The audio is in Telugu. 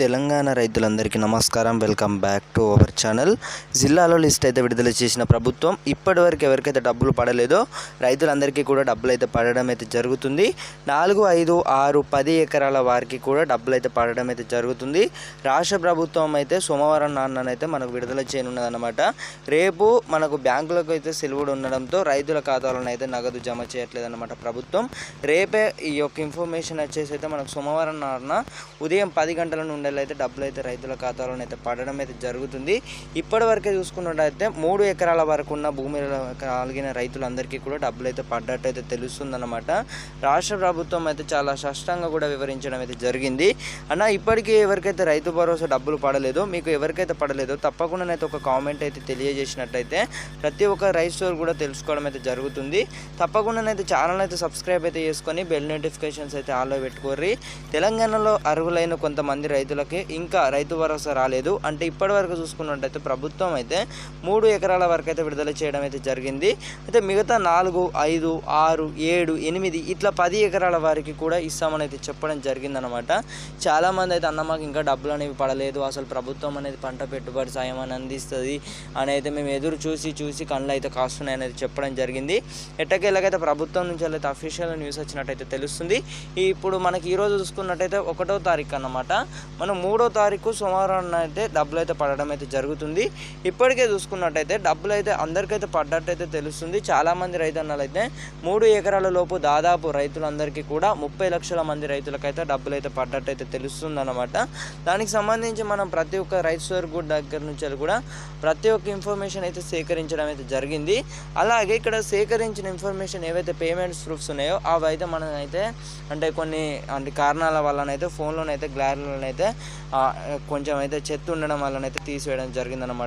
తెలంగాణ రైతులందరికీ నమస్కారం. Welcome back to our channel. జిల్లాలో లిస్ట్ అయితే విడుదల చేసిన ప్రభుత్వం ఇప్పటివరకు ఎవరికైతే డబ్బులు పడలేదో రైతులందరికీ కూడా డబ్బులు అయితే పడడం అయితే జరుగుతుంది. నాలుగు ఐదు ఆరు పది ఎకరాల వారికి కూడా డబ్బులు అయితే పడడం అయితే జరుగుతుంది. రాష్ట్ర ప్రభుత్వం అయితే సోమవారం నాన్ననైతే మనకు విడుదల చేయనున్నదన్నమాట. రేపు మనకు బ్యాంకులకు అయితే సెలవుడు ఉండడంతో రైతుల ఖాతాలను అయితే నగదు జమ చేయట్లేదన్నమాట ప్రభుత్వం. రేపే ఈ యొక్క ఇన్ఫర్మేషన్ వచ్చేసి అయితే మనకు సోమవారం నాన్న ఉదయం పది గంటల నుండి అయితే డబ్బులు అయితే రైతుల ఖాతాలో అయితే పడడం అయితే జరుగుతుంది. ఇప్పటి వరకే చూసుకున్నట్టయితే మూడు ఎకరాల వరకు ఉన్న భూమిలో కలిగిన రైతులందరికీ కూడా డబ్బులు అయితే పడ్డట్టు అయితే తెలుస్తుందన్నమాట. రాష్ట్ర ప్రభుత్వం అయితే చాలా స్పష్టంగా కూడా వివరించడం అయితే జరిగింది. అన్న ఇప్పటికీ ఎవరికైతే రైతు భరోసా డబ్బులు పడలేదో మీకు ఎవరికైతే పడలేదో తప్పకుండా అయితే ఒక కామెంట్ అయితే తెలియజేసినట్టయితే ప్రతి ఒక్క రైతు స్టోర్ కూడా తెలుసుకోవడం అయితే జరుగుతుంది. తప్పకుండా అయితే ఛానల్ అయితే సబ్స్క్రైబ్ అయితే చేసుకొని బెల్ నోటిఫికేషన్స్ అయితే ఆల్లో పెట్టుకోర్రి. తెలంగాణలో అర్హులైన కొంతమంది రైతులు రైతులకి ఇంకా రైతు భరోసా రాలేదు. అంటే ఇప్పటి వరకు చూసుకున్నట్టయితే ప్రభుత్వం అయితే మూడు ఎకరాల వరకు అయితే విడుదల చేయడం అయితే జరిగింది. అయితే మిగతా నాలుగు ఐదు ఆరు ఏడు ఎనిమిది ఇట్లా పది ఎకరాల వారికి కూడా ఇస్తామని అయితే చెప్పడం జరిగిందనమాట చాలామంది అయితే అన్న మాకు ఇంకా డబ్బులు అనేవి పడలేదు. అసలు ప్రభుత్వం అనేది పంట పెట్టుబడి సాయం అని అందిస్తుంది అని అయితే మేము ఎదురు చూసి చూసి కళ్ళు అయితే కాస్తున్నాయి అనేది చెప్పడం జరిగింది. ఎట్టకేళ్ళకైతే ప్రభుత్వం నుంచి అయితే అఫీషియల్ న్యూస్ వచ్చినట్టయితే తెలుస్తుంది. ఇప్పుడు మనకి ఈరోజు చూసుకున్నట్టయితే ఒకటో తారీఖు అన్నమాట. మనం మూడో తారీఖు సోమవారం అయితే డబ్బులు అయితే పడడం అయితే జరుగుతుంది. ఇప్పటికే చూసుకున్నట్టయితే డబ్బులు అయితే అందరికైతే పడ్డట్టయితే తెలుస్తుంది. చాలామంది రైతన్నలు అయితే మూడు ఎకరాల లోపు దాదాపు రైతులందరికీ కూడా ముప్పై లక్షల మంది రైతులకైతే డబ్బులు అయితే పడ్డట్టయితే తెలుస్తుంది అనమాట దానికి సంబంధించి మనం ప్రతి ఒక్క రైతు స్టోర్ గుడ్ దగ్గర నుంచి కూడా ప్రతి ఒక్క ఇన్ఫర్మేషన్ అయితే సేకరించడం అయితే జరిగింది. అలాగే ఇక్కడ సేకరించిన ఇన్ఫర్మేషన్ ఏవైతే పేమెంట్స్ ప్రూఫ్స్ ఉన్నాయో అవి అయితే మనం అయితే అంటే కొన్ని అంటే కారణాల వల్లనైతే ఫోన్లోనైతే గ్లారీలోనైతే కొంచెం అయితే చెత్త ఉండడం వల్లనైతే తీసివేయడం జరిగిందనమాట